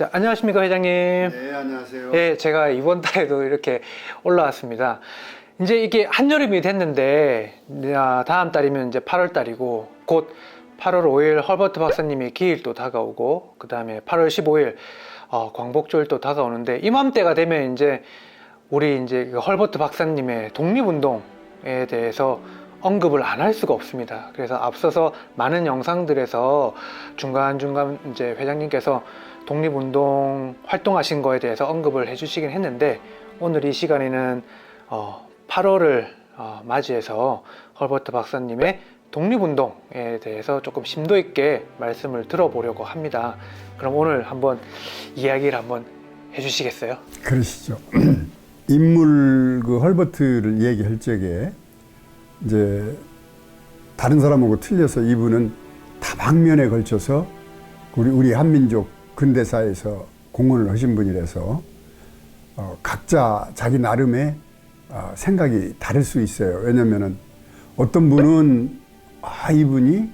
자, 안녕하십니까, 회장님. 네, 안녕하세요. 예, 제가 이번 달에도 이렇게 올라왔습니다. 이제 이게 한여름이 됐는데, 아, 다음 달이면 이제 8월 달이고, 곧 8월 5일 헐버트 박사님의 기일도 다가오고, 그 다음에 8월 15일 어, 광복절도 다가오는데, 이맘때가 되면 이제 우리 이제 그 헐버트 박사님의 독립운동에 대해서 언급을 안 할 수가 없습니다. 그래서 앞서서 많은 영상들에서 중간중간 이제 회장님께서 독립운동 활동하신 거에 대해서 언급을 해주시긴 했는데 오늘 이 시간에는 어, 8월을 어, 맞이해서 헐버트 박사님의 독립운동에 대해서 조금 심도 있게 말씀을 들어보려고 합니다. 그럼 오늘 한번 이야기를 한번 해주시겠어요? 그러시죠. 인물 그 헐버트를 얘기할 적에 이제 다른 사람하고 틀려서 이분은 다방면에 걸쳐서 우리 우리 한민족 근대사에서 공헌을 하신 분이라서 어, 각자 자기 나름의 어, 생각이 다를 수 있어요. 왜냐면은 어떤 분은 아 이분이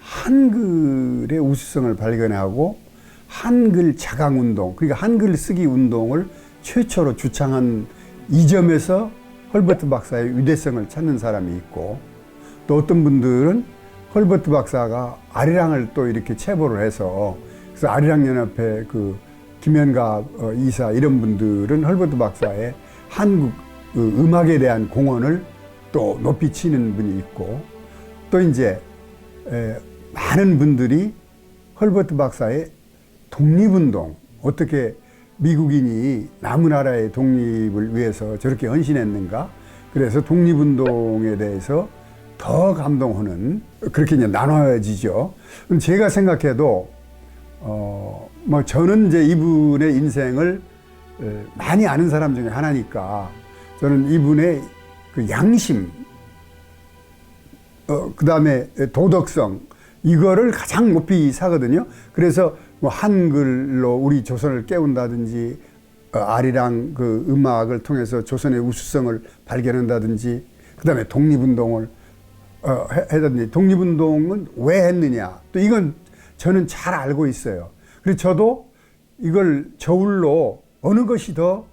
한글의 우수성을 발견하고 한글 자강 운동, 그러니까 한글 쓰기 운동을 최초로 주창한 이 점에서 헐버트 박사의 위대성을 찾는 사람이 있고 또 어떤 분들은 헐버트 박사가 아리랑을 또 이렇게 체보를 해서 그래서 아리랑 연합회 그 김현갑 어, 이사 이런 분들은 헐버트 박사의 한국 그 음악에 대한 공헌을 또 높이 치는 분이 있고 또 이제 에, 많은 분들이 헐버트 박사의 독립운동 어떻게 미국인이 남의 나라의 독립을 위해서 저렇게 헌신했는가 그래서 독립운동에 대해서 더 감동하는 그렇게 이제 나눠지죠. 제가 생각해도 어 뭐 저는 이제 이분의 인생을 에, 많이 아는 사람 중에 하나니까 저는 이분의 그 양심 어, 그 다음에 도덕성, 이거를 가장 높이 사거든요. 그래서 뭐 한글로 우리 조선을 깨운다든지, 어, 아리랑 그 음악을 통해서 조선의 우수성을 발견한다든지, 그 다음에 독립운동을 어, 해- 하든지, 독립운동은 왜 했느냐. 또 이건 저는 잘 알고 있어요. 그래서 저도 이걸 저울로 어느 것이 더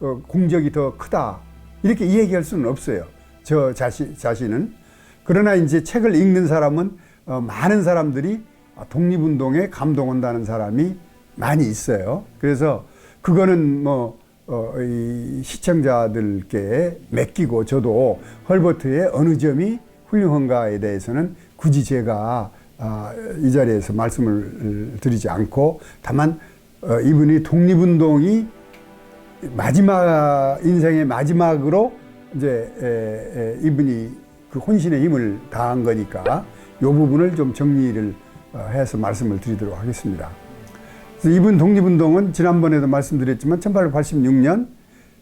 어, 공적이 더 크다. 이렇게 이야기할 수는 없어요. 저 자신, 자신은. 그러나 이제 책을 읽는 사람은 어, 많은 사람들이 독립운동에 감동한다는 사람이 많이 있어요. 그래서 그거는 뭐, 어, 이 시청자들께 맡기고 저도 헐버트의 어느 점이 훌륭한가에 대해서는 굳이 제가 아, 이 자리에서 말씀을 드리지 않고 다만 어, 이분이 독립운동이 마지막 인생의 마지막으로 이제 이분이 그 혼신의 힘을 다한 거니까 이 부분을 좀 정리를 어, 해서 말씀을 드리도록 하겠습니다. 이분 독립운동은 지난번에도 말씀드렸지만 1886년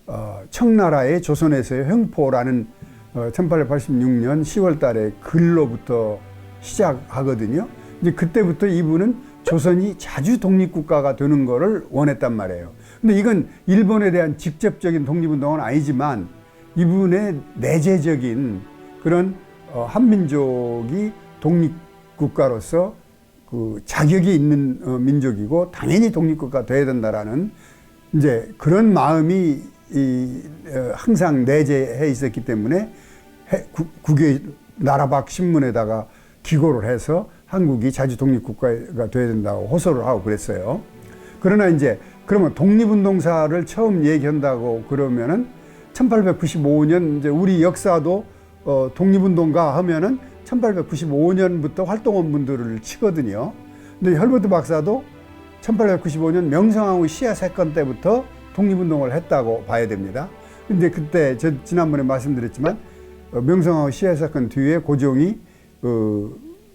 어, 청나라의 조선에서의 횡포라는 어, 1886년 10월 달에 글로부터 시작하거든요. 이제 그때부터 이분은 조선이 자주 독립국가가 되는 것을 원했단 말이에요. 근데 이건 일본에 대한 직접적인 독립운동은 아니지만 이분의 내재적인 그런 어, 한민족이 독립국가로서 그 자격이 있는 어, 민족이고 당연히 독립국가 돼야 된다라는 이제 그런 마음이 이, 어, 항상 내재해 있었기 때문에 해, 국, 국의 나라박 신문에다가 기고를 해서 한국이 자주 독립국가가 돼야 된다고 호소를 하고 그랬어요. 그러나 이제 그러면 독립운동사를 처음 얘기한다고 그러면은 1895년 이제 우리 역사도 어, 독립운동가 하면은 1895년부터 활동한 분들을 치거든요. 근데 헐버트 박사도 1895년 명성황후 시해 사건 때부터 독립운동을 했다고 봐야 됩니다. 근데 그때 저 지난번에 말씀드렸지만 어, 명성황후 시해 사건 뒤에 고종이 어,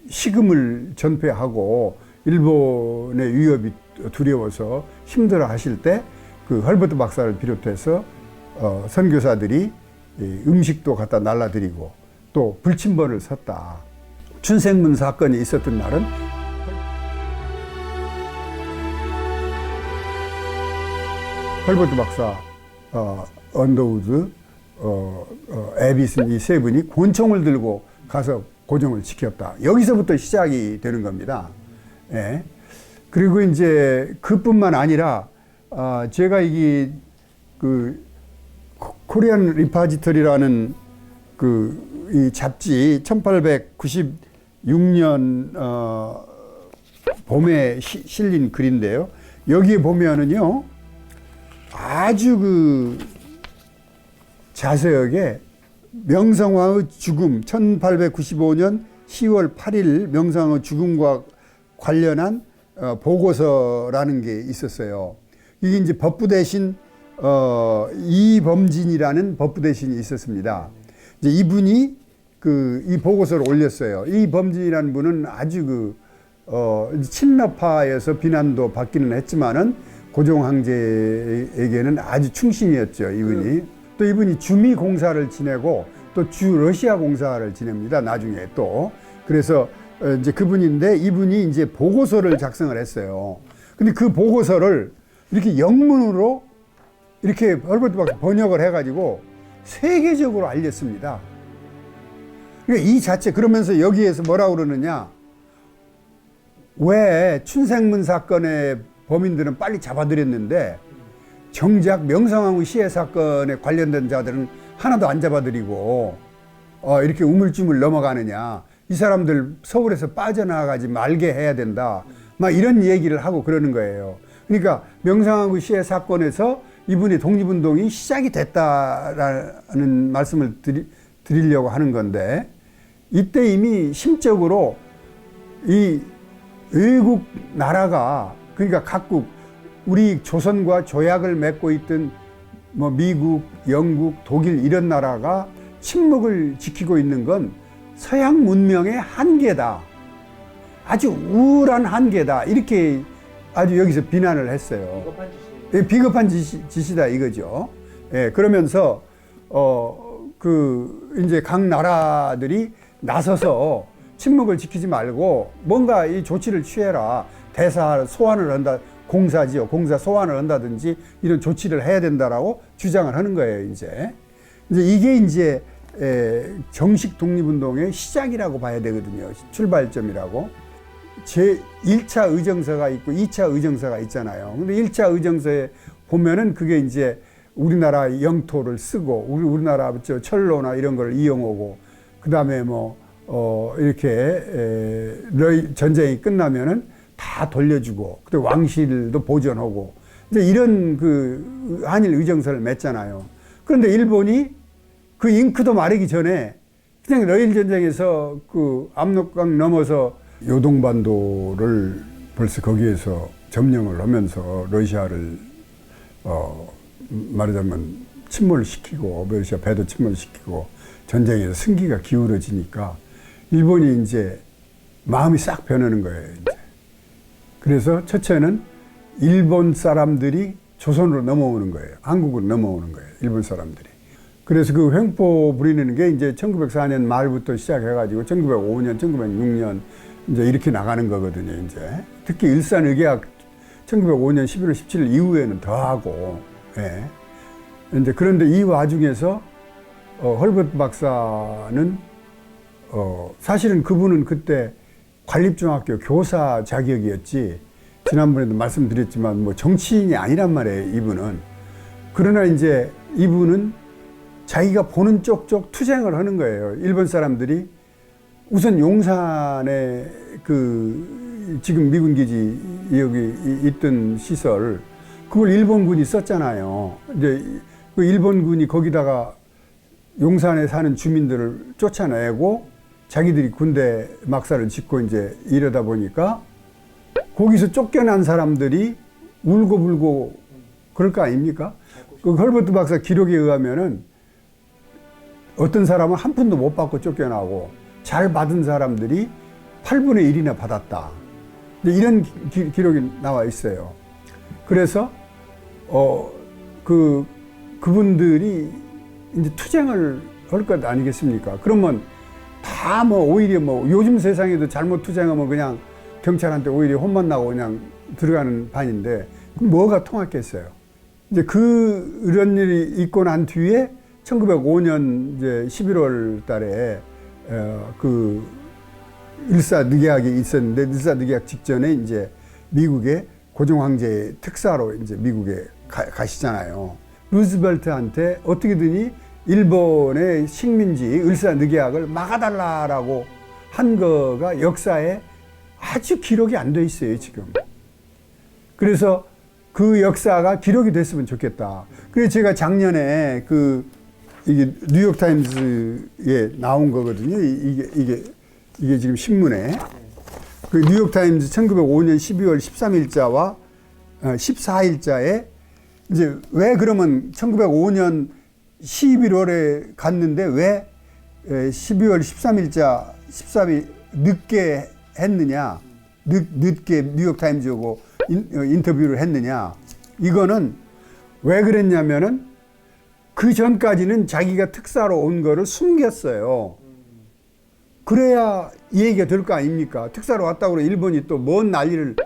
시금을 전폐하고 일본의 위협이 두려워서 힘들어 하실 때 그 헐버트 박사를 비롯해서 어, 선교사들이 이 음식도 갖다 날라드리고 또 불침번을 섰다. 춘생문 사건이 있었던 날은 헐버트 박사, 어, 언더우드, 어, 어, 에비슨 이 세 분이 권총을 들고 가서 고정을 지켰다. 여기서부터 시작이 되는 겁니다. 예. 그리고 이제 그뿐만 아니라 아, 제가 이게 그 코- 코리안 리파지터리라는 그 이 잡지 1896년 어, 봄에 시- 실린 글인데요. 여기에 보면은요 아주 그 자세하게 명성황의 죽음 1895년 10월 8일 명성황의 죽음과 관련한 어, 보고서라는 게 있었어요. 이게 이제 법부 대신 어, 이범진이라는 법부 대신이 있었습니다. 이제 이분이 그 이 보고서를 올렸어요. 이 범진이라는 분은 아주 그 어, 친러파에서 비난도 받기는 했지만은 고종 황제에게는 아주 충신이었죠. 이분이 또 이분이 주미 공사를 지내고 또 주 러시아 공사를 지냅니다. 나중에 또 그래서 어, 이제 그분인데 이분이 이제 보고서를 작성을 했어요. 근데 그 보고서를 이렇게 영문으로 이렇게 헐버트 박사 번역을 해가지고 세계적으로 알렸습니다. 그러니까 이 자체 그러면서 여기에서 뭐라 그러느냐? 왜 춘생문 사건의 범인들은 빨리 잡아들였는데 정작 명성황후 시해 사건에 관련된 자들은 하나도 안 잡아들이고 어, 이렇게 우물쭈물 넘어가느냐? 이 사람들 서울에서 빠져나가지 말게 해야 된다. 막 이런 얘기를 하고 그러는 거예요. 그러니까 명성황후 시해 사건에서 이분의 독립운동이 시작이 됐다라는 말씀을 드리, 드리려고 하는 건데 이때 이미 심적으로 이 외국 나라가 그러니까 각국 우리 조선과 조약을 맺고 있던 뭐 미국, 영국, 독일 이런 나라가 침묵을 지키고 있는 건 서양 문명의 한계다. 아주 우울한 한계다. 이렇게 아주 여기서 비난을 했어요. 예, 비겁한 짓이, 짓이다 이거죠. 예, 그러면서 어, 그 이제 각 나라들이 나서서 침묵을 지키지 말고 뭔가 이 조치를 취해라. 대사 소환을 한다. 공사지요. 공사 소환을 한다든지 이런 조치를 해야 된다라고 주장을 하는 거예요, 이제. 이제 이게 이제 에, 정식 독립운동의 시작이라고 봐야 되거든요. 출발점이라고. 제 1차 의정서가 있고 2차 의정서가 있잖아요. 근데 1차 의정서에 보면은 그게 이제 우리나라 영토를 쓰고 우리 우리나라 저 철로나 이런 걸 이용하고 그다음에 뭐 어, 이렇게 전쟁이 끝나면은 다 돌려주고 그때 왕실도 보존하고 이제 이런 그 한일 의정서를 맺잖아요. 그런데 일본이 그 잉크도 마르기 전에 그냥 러일 전쟁에서 그 압록강 넘어서 요동반도를 벌써 거기에서 점령을 하면서 러시아를 어 말하자면 침몰시키고 러시아 배도 침몰시키고 전쟁에서 승기가 기울어지니까 일본이 이제 마음이 싹 변하는 거예요. 이제. 그래서 첫째는 일본 사람들이 조선으로 넘어오는 거예요. 한국으로 넘어오는 거예요. 일본 사람들이. 그래서 그 횡포 부리는 게 이제 1904년 말부터 시작해가지고 1905년, 1906년 이제 이렇게 나가는 거거든요. 이제 특히 일산 의계학 1905년 11월 17일 이후에는 더 하고, 예. 이제 그런데 이 와중에서 어, 헐버트 박사는 어, 사실은 그분은 그때 관립중학교 교사 자격이었지. 지난번에도 말씀드렸지만 뭐 정치인이 아니란 말이에요 이분은. 그러나 이제 이분은 자기가 보는 쪽쪽 투쟁을 하는 거예요. 일본 사람들이 우선 용산에 그 지금 미군 기지 여기 있던 시설 그걸 일본군이 썼잖아요. 이제 그 일본군이 거기다가 용산에 사는 주민들을 쫓아내고 자기들이 군대 막사를 짓고 이제 이러다 보니까 거기서 쫓겨난 사람들이 울고 불고 그럴 거 아닙니까? 그 헐버트 박사 기록에 의하면은 어떤 사람은 한 푼도 못 받고 쫓겨나고 잘 받은 사람들이 8분의 1이나 받았다. 이런 기, 기록이 나와 있어요. 그래서 어 그 그분들이 이제 투쟁을 할 것 아니겠습니까? 그러면 다 뭐 오히려 뭐 요즘 세상에도 잘못 투쟁하면 그냥 경찰한테 오히려 혼만 나고 그냥 들어가는 그럼 뭐가 통했겠어요? 이제 그 이런 일이 있고 난 뒤에 1905년 이제 11월 달에 어, 그 일사 늑약이 있었는데 일사 늑약 직전에 이제 미국의 고종 황제의 특사로 이제 미국에 가, 시잖아요 루즈벨트한테 어떻게든지 일본의 식민지 을사늑약을 막아달라라고 한 거가 역사에 아주 기록이 안 돼 있어요 지금. 그래서 그 역사가 기록이 됐으면 좋겠다. 그래서 제가 작년에 그 이게 뉴욕 타임즈에 나온 거거든요. 이- 이게 이게 이게 지금 신문에 그 뉴욕 타임즈 1905년 12월 13일자와 14일자에 이제 왜 그러면 1905년 11월에 갔는데 왜 12월 13일자 13일 늦게 했느냐 늦, 늦게 뉴욕 타임즈하고 인, 어, 인터뷰를 했느냐 이거는 왜 그랬냐면은 그 전까지는 자기가 특사로 온 거를 숨겼어요. 그래야 이 얘기가 될 거 아닙니까? 특사로 왔다고 일본이 또 뭔 난리를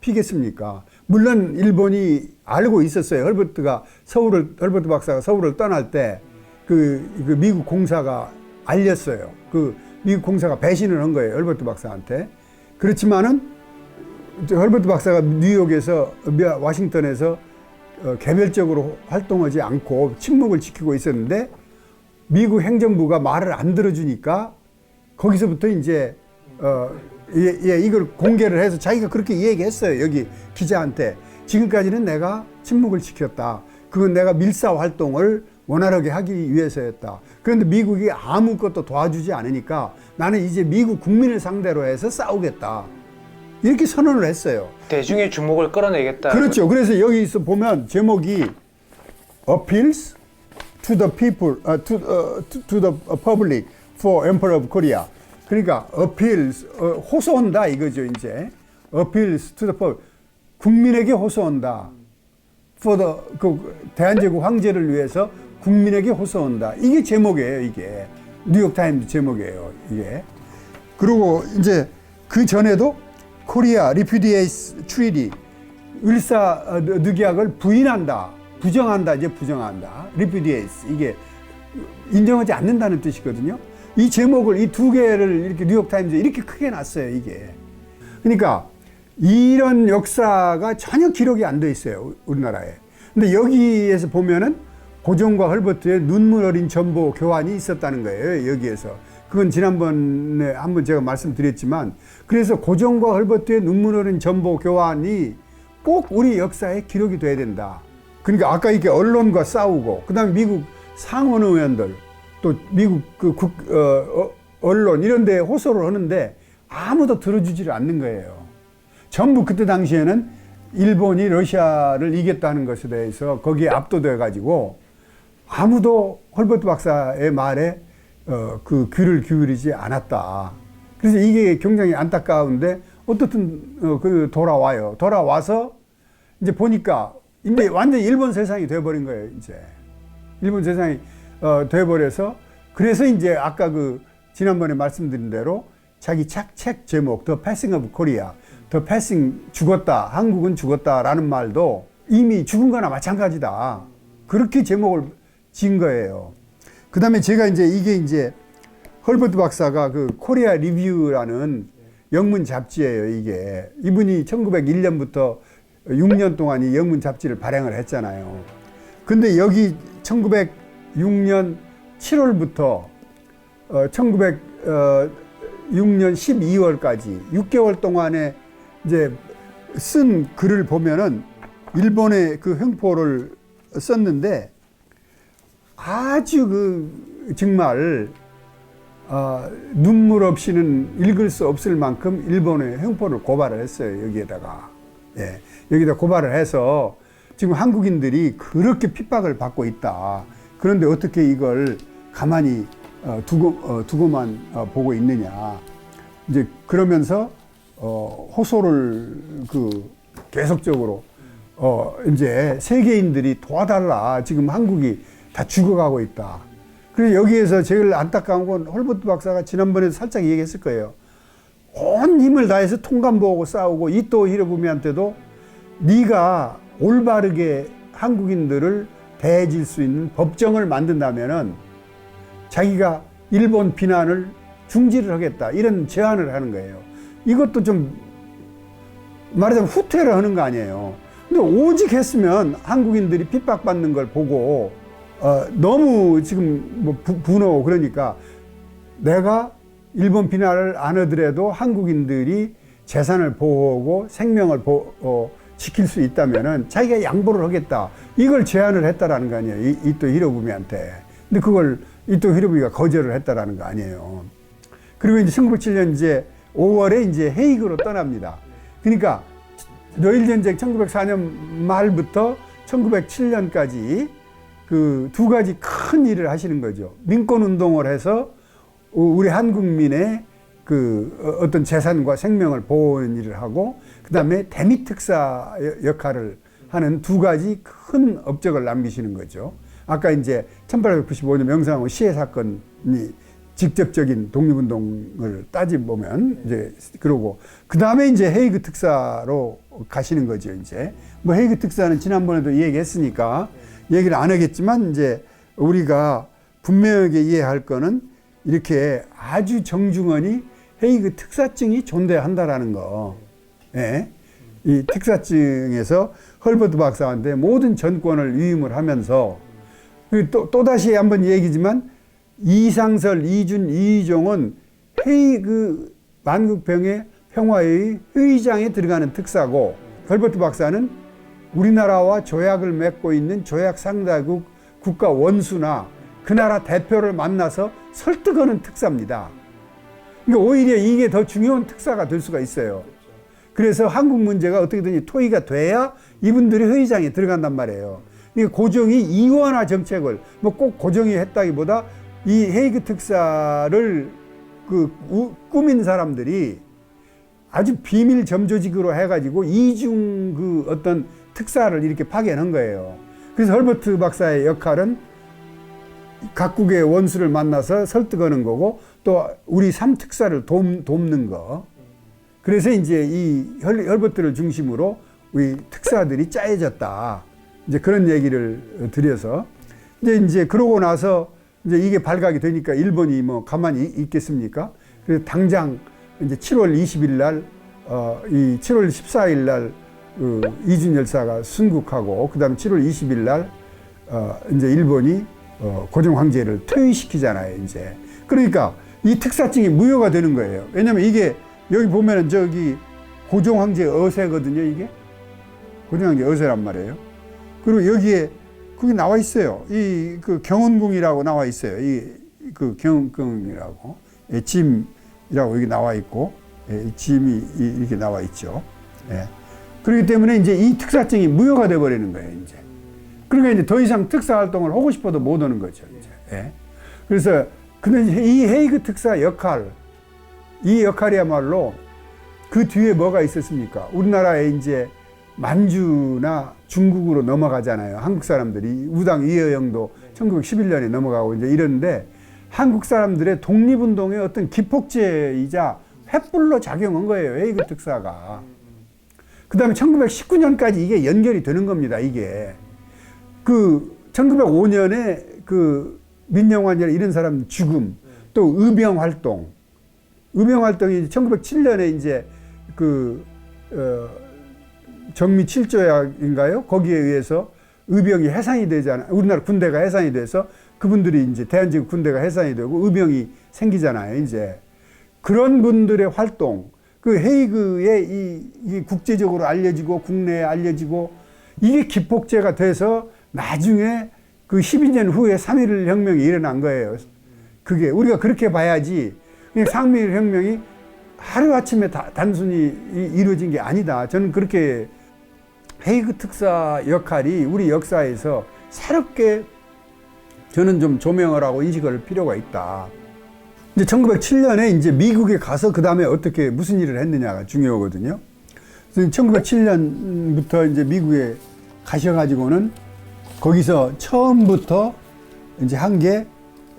피겠습니까? 물론 일본이 알고 있었어요. 헐버트가 서울을, 헐버트 박사가 서울을 떠날 때 그, 그 미국 공사가 알렸어요. 그 미국 공사가 배신을 한 거예요. 헐버트 박사한테. 그렇지만은 저 헐버트 박사가 뉴욕에서, 미- 와싱턴에서 어, 개별적으로 활동하지 않고 침묵을 지키고 있었는데 미국 행정부가 말을 안 들어주니까 거기서부터 이제 어, 예, 예, 이걸 공개를 해서 자기가 그렇게 얘기했어요. 여기 기자한테. 지금까지는 내가 침묵을 지켰다. 그건 내가 밀사 활동을 원활하게 하기 위해서였다. 그런데 미국이 아무것도 도와주지 않으니까 나는 이제 미국 국민을 상대로 해서 싸우겠다. 이렇게 선언을 했어요. 대중의 주목을 끌어내겠다. 그렇죠. 그래서 여기서 보면 제목이 appeals to the people, uh, to, uh, to, the public for Emperor of Korea. 그러니까 appeals 어, 호소한다 이거죠 이제 appeals to the public 국민에게 호소한다. for the 그 대한제국 황제를 위해서 국민에게 호소한다. 이게 제목이에요 이게 뉴욕 타임즈 제목이에요 이게. 그리고 이제 그 전에도 코리아 리퓨디에이스 트리디 을사 어, 늑약을 부인한다, 부정한다, 이제 부정한다. 리퓨디에이스 이게 인정하지 않는다는 뜻이거든요. 이 제목을 이 두 개를 이렇게 뉴욕 타임즈에 이렇게 크게 놨어요 이게. 그러니까 이런 역사가 전혀 기록이 안 돼 있어요 우리나라에. 근데 여기에서 보면은 고종과 헐버트의 눈물 어린 전보 교환이 있었다는 거예요 여기에서. 그건 지난번에 한번 제가 말씀드렸지만 그래서 고종과 헐버트의 눈물 어린 전보 교환이 꼭 우리 역사에 기록이 돼야 된다. 그러니까 아까 이렇게 언론과 싸우고 그다음에 미국 상원 의원들 또 미국 그 국, 어, 어, 언론 이런 데 호소를 하는데 아무도 들어주지를 않는 거예요. 전부 그때 당시에는 일본이 러시아를 이겼다는 것에 대해서 거기에 압도돼 가지고 아무도 헐버트 박사의 말에 어, 그 귀를 기울이지 않았다. 그래서 이게 굉장히 안타까운데 어떻든 어, 그 돌아와요. 돌아와서 이제 보니까 이제 완전 히 일본 세상이 돼버린 거예요. 이제 일본 세상이 어, 돼버려서 그래서 이제 아까 그 지난번에 말씀드린 대로 자기 책, 책 제목 The Passing of The Passing 죽었다, 한국은 죽었다라는 말도 이미 죽은 거나 마찬가지다. 그렇게 제목을 지은 거예요. 그 다음에 제가 이제 이게 이제 헐버트 박사가 그 코리아 리뷰라는 영문 잡지예요, 이게. 이분이 1901년부터 6년 동안 이 영문 잡지를 발행을 했잖아요. 근데 여기 1906년 7월부터 어, 1906년 12월까지 6개월 동안에 이제 쓴 글을 보면은 일본의 그 횡포를 썼는데 아주 그 정말 어, 눈물 없이는 읽을 수 없을 만큼 일본의 횡포를 고발을 했어요 여기에다가 예, 여기다 고발을 해서 지금 한국인들이 그렇게 핍박을 받고 있다. 그런데 어떻게 이걸 가만히 어, 두고 어, 두고만 어, 보고 있느냐. 이제 그러면서 어, 호소를 그 계속적으로 어, 이제 세계인들이 도와달라. 지금 한국이 다 죽어가고 있다. 그래서 여기에서 제일 안타까운 건 홀버트 박사가 지난번에도 살짝 얘기했을 거예요. 온 힘을 다해서 통감보고 싸우고 이토 히로부미한테도 네가 올바르게 한국인들을 대해질 수 있는 법정을 만든다면은 자기가 일본 비난을 중지를 하겠다 이런 제안을 하는 거예요. 이것도 좀 말하자면 후퇴를 하는 거 아니에요. 근데 오직 했으면 한국인들이 핍박받는 걸 보고 어, 너무 지금 뭐 부, 분노 그러니까 내가 일본 비난을 안 하더라도 한국인들이 재산을 보호하고 생명을 보, 어, 지킬 수 있다면은 자기가 양보를 하겠다. 이걸 제안을 했다라는 거 아니에요. 이, 이또 히로부미한테. 근데 그걸 이또 히로부미가 거절을 했다라는 거 아니에요. 그리고 이제 1907년 이제 5월에 이제 헤이그로 떠납니다. 그러니까 러일 전쟁 1904년 말부터 1907년까지 그 두 가지 큰 일을 하시는 거죠. 민권 운동을 해서 우리 한국민의 그 어- 어떤 재산과 생명을 보호하는 일을 하고 그다음에 대미 특사 여- 역할을 하는 두 가지 큰 업적을 남기시는 거죠. 아까 이제 1895년 명상호 시해 사건이 직접적인 독립운동을 따지 보면 이제 그러고 그 다음에 이제 헤이그 특사로 가시는 거죠. 이제 뭐 헤이그 특사는 지난번에도 얘기했으니까 얘기를 안 하겠지만 이제 우리가 분명하게 이해할 거는 이렇게 아주 정중원이 헤이그 특사증이 존재한다라는 거. 예. 이 특사증에서 헐버트 박사한테 모든 전권을 위임을 하면서 그리고 또, 또다시 한번 얘기지만 이상설, 이준, 이종은 헤이그 만국병의 평화의 회의장에 들어가는 특사고 헐버트 박사는 우리나라와 조약을 맺고 있는 조약 상다국 국가 원수나 그 나라 대표를 만나서 설득하는 특사입니다. 그러니까 오히려 이게 더 중요한 특사가 될 수가 있어요. 그래서 한국 문제가 어떻게든지 토의가 돼야 이분들이 회의장에 들어간단 말이에요. 그러니까 고종이 이원화 정책을 뭐 꼭 고종이 했다기보다 이 헤이그 특사를 그 우- 꾸민 사람들이 아주 비밀 점조직으로 해가지고 이중 그 어떤 특사를 이렇게 파견한 거예요. 그래서 헐버트 박사의 역할은 각국의 원수를 만나서 설득하는 거고 또 우리 삼특사를 돕, 돕는 거. 그래서 이제 이 헐- 헐버트를 중심으로 우리 특사들이 짜여졌다. 이제 그런 얘기를 드려서 이제 이제 그러고 나서 이제 이게 발각이 되니까 일본이 뭐 가만히 있겠습니까? 그래서 당장 이제 7월 20일 날, 어, 이 7월 14일 날, 그 이준 열사가 순국하고, 그 다음 7월 20일 날, 어, 이제 일본이 어, 고종 황제를 퇴위시키잖아요, 이제. 그러니까 이 특사증이 무효가 되는 거예요. 왜냐면 이게 여기 보면은 저기 고종 황제 어세거든요, 이게. 고종 황제 어세란 말이에요. 그리고 여기에 그게 나와 있어요. 이 그 경운궁이라고 나와 있어요. 이 그 경운궁이라고 예, 짐이라고 여기 나와 있고 예, 이 짐이 이- 이렇게 나와 있죠. 예. 그렇기 때문에 이제 이 특사증이 무효가 돼 버리는 거예요. 이제 그러니까 이제 더 이상 특사 활동을 하고 싶어도 못 하는 거죠. 이제 예. 그래서 근데 이 헤이그 특사 역할 이 역할이야말로 그 뒤에 뭐가 있었습니까? 우리나라에 이제 만주나 중국으로 넘어가잖아요. 한국 사람들이 우당 이여영도 1911년에 넘어가고 이제 이러는데 한국 사람들의 독립운동의 어떤 기폭제이자 횃불로 작용한 거예요. 헤이그 특사가. 그 다음에 1919년까지 이게 연결이 되는 겁니다. 이게. 그 1905년에 그 민영환이나 이런 사람 죽음, 또 의병 활동, 의병 활동이 1907년에 이제 그 어, 정미 7조약인가요? 거기에 의해서 의병이 해산이 되잖아요. 우리나라 군대가 해산이 돼서 그분들이 이제 대한민국 군대가 해산이 되고 의병이 생기잖아요. 이제 그런 분들의 활동, 그 헤이그의 이, 이 국제적으로 알려지고 국내에 알려지고 이게 기폭제가 돼서 나중에 그 12년 후에 3.1 혁명이 일어난 거예요. 그게 우리가 그렇게 봐야지 상미일 혁명이 하루아침에 다, 단순히 이- 이루어진 게 아니다. 저는 그렇게 헤이그 특사 역할이 우리 역사에서 새롭게 저는 좀 조명을 하고 인식할 필요가 있다. 이제 1907년에 이제 미국에 가서 그 다음에 어떻게 무슨 일을 했느냐가 중요하거든요. 그래서 1907년부터 이제 미국에 가셔가지고는 거기서 처음부터 이제 한 게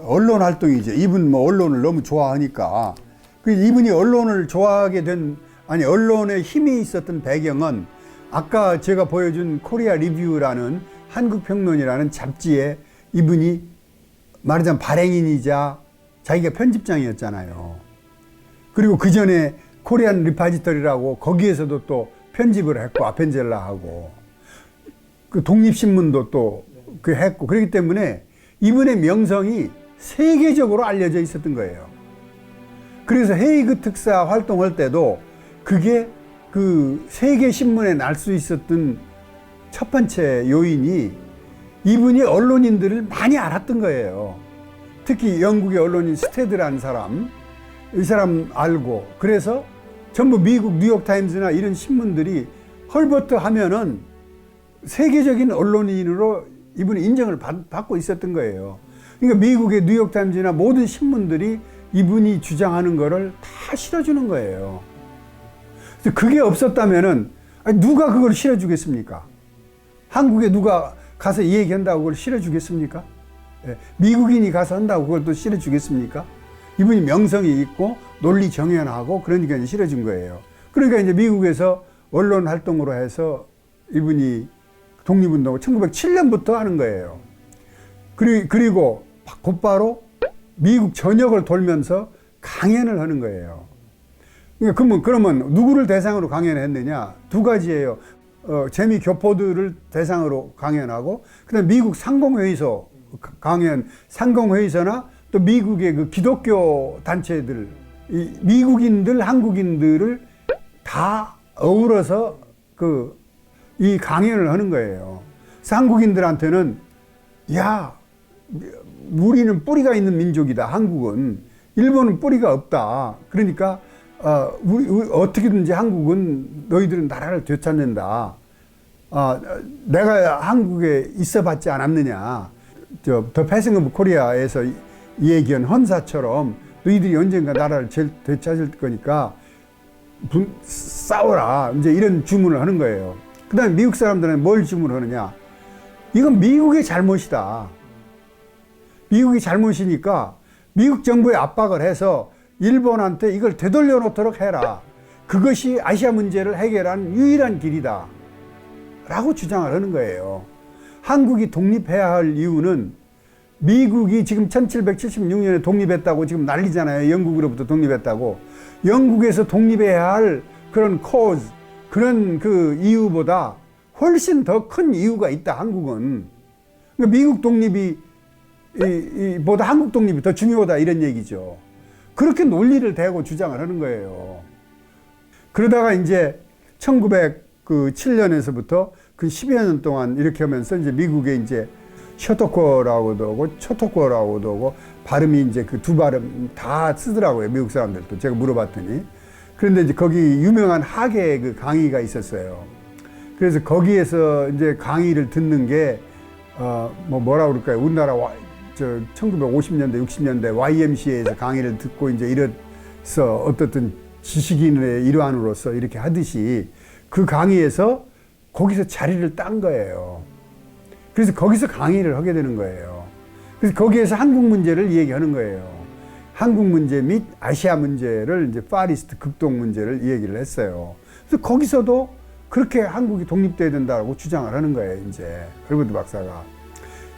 언론 활동이죠. 이분 뭐 언론을 너무 좋아하니까. 그 이분이 언론을 좋아하게 된, 아니, 언론에 힘이 있었던 배경은 아까 제가 보여준 코리아 리뷰라는 한국평론이라는 잡지에 이분이 말하자면 발행인이자 자기가 편집장이었잖아요. 그리고 그 전에 코리안 리파지터리라고 거기에서도 또 편집을 했고 아펜젤라 하고 그 독립신문도 또 그 했고 그렇기 때문에 이분의 명성이 세계적으로 알려져 있었던 거예요. 그래서 헤이그 특사 활동할 때도 그게 그 세계 신문에 날 수 있었던 첫 번째 요인이 이분이 언론인들을 많이 알았던 거예요. 특히 영국의 언론인 스테드라는 사람, 이 사람 알고 그래서 전부 미국 뉴욕 타임즈나 이런 신문들이 헐버트 하면은 세계적인 언론인으로 이분이 인정을 받, 받고 있었던 거예요. 그러니까 미국의 뉴욕 타임즈나 모든 신문들이 이분이 주장하는 거를 다 실어주는 거예요. 그게 없었다면은 아니, 누가 그걸 실어주겠습니까? 한국에 누가 가서 이 얘기한다고 그걸 실어주겠습니까? 예, 미국인이 가서 한다고 그걸 또 실어주겠습니까? 이분이 명성이 있고 논리 정연하고 그러니까 실어준 거예요. 그러니까 이제 미국에서 언론 활동으로 해서 이분이 독립운동을 1907년부터 하는 거예요. 그리- 그리고 곧바로 미국 전역을 돌면서 강연을 하는 거예요. 그러니까 그러면, 그러면 누구를 대상으로 강연했느냐? 두 가지예요. 어, 재미 교포들을 대상으로 강연하고, 그 다음에 미국 상공회의소 강연, 상공회의소나 또 미국의 그 기독교 단체들, 이 미국인들, 한국인들을 다 어우러서 그 이 강연을 하는 거예요. 한국인들한테는 야, 우리는 뿌리가 있는 민족이다. 한국은 일본은 뿌리가 없다. 그러니까 어, 우리, 우리 어떻게든지 한국은 너희들은 나라를 되찾는다. 어, 내가 한국에 있어봤지 않았느냐. 저더 패싱 오브 코리아에서 얘기한 헌사처럼 너희들이 언젠가 나라를 제- 되찾을 거니까 분- 싸워라. 이제 이런 주문을 하는 거예요. 그 다음에 미국 사람들은 뭘 주문하느냐. 이건 미국의 잘못이다. 미국이 잘못이니까 미국 정부에 압박을 해서 일본한테 이걸 되돌려 놓도록 해라. 그것이 아시아 문제를 해결한 유일한 길이다. 라고 주장을 하는 거예요. 한국이 독립해야 할 이유는 미국이 지금 1776년에 독립했다고 지금 난리잖아요. 영국으로부터 독립했다고. 영국에서 독립해야 할 그런 코즈, 그런 그 이유보다 훨씬 더 큰 이유가 있다, 한국은. 그러니까 미국 독립이 이, 이, 보다 한국 독립이 더 중요하다 이런 얘기죠. 그렇게 논리를 대고 주장을 하는 거예요. 그러다가 이제 1907년에서부터 그 10여 년 동안 이렇게 하면서 이제 미국에 이제 셔토코라고도 하고 초토코라고도 하고 발음이 이제 그 두 발음 다 쓰더라고요. 미국 사람들도. 제가 물어봤더니. 그런데 이제 거기 유명한 학예 그 강의가 있었어요. 그래서 거기에서 이제 강의를 듣는 게, 어, 뭐 뭐라 그럴까요. 우리나라 와, 저 1950년대, 60년대 YMCA에서 강의를 듣고 이제 이래서 어떻든 지식인의 일환으로서 이렇게 하듯이 그 강의에서 거기서 자리를 딴 거예요. 그래서 거기서 강의를 하게 되는 거예요. 그래서 거기에서 한국 문제를 얘기하는 거예요. 한국 문제 및 아시아 문제를 이제 파리스트 극동 문제를 얘기를 했어요. 그래서 거기서도 그렇게 한국이 독립돼야 된다고 주장을 하는 거예요, 이제. 헐버드 박사가.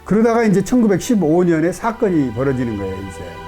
그러다가 이제 1915년에 사건이 벌어지는 거예요, 이제.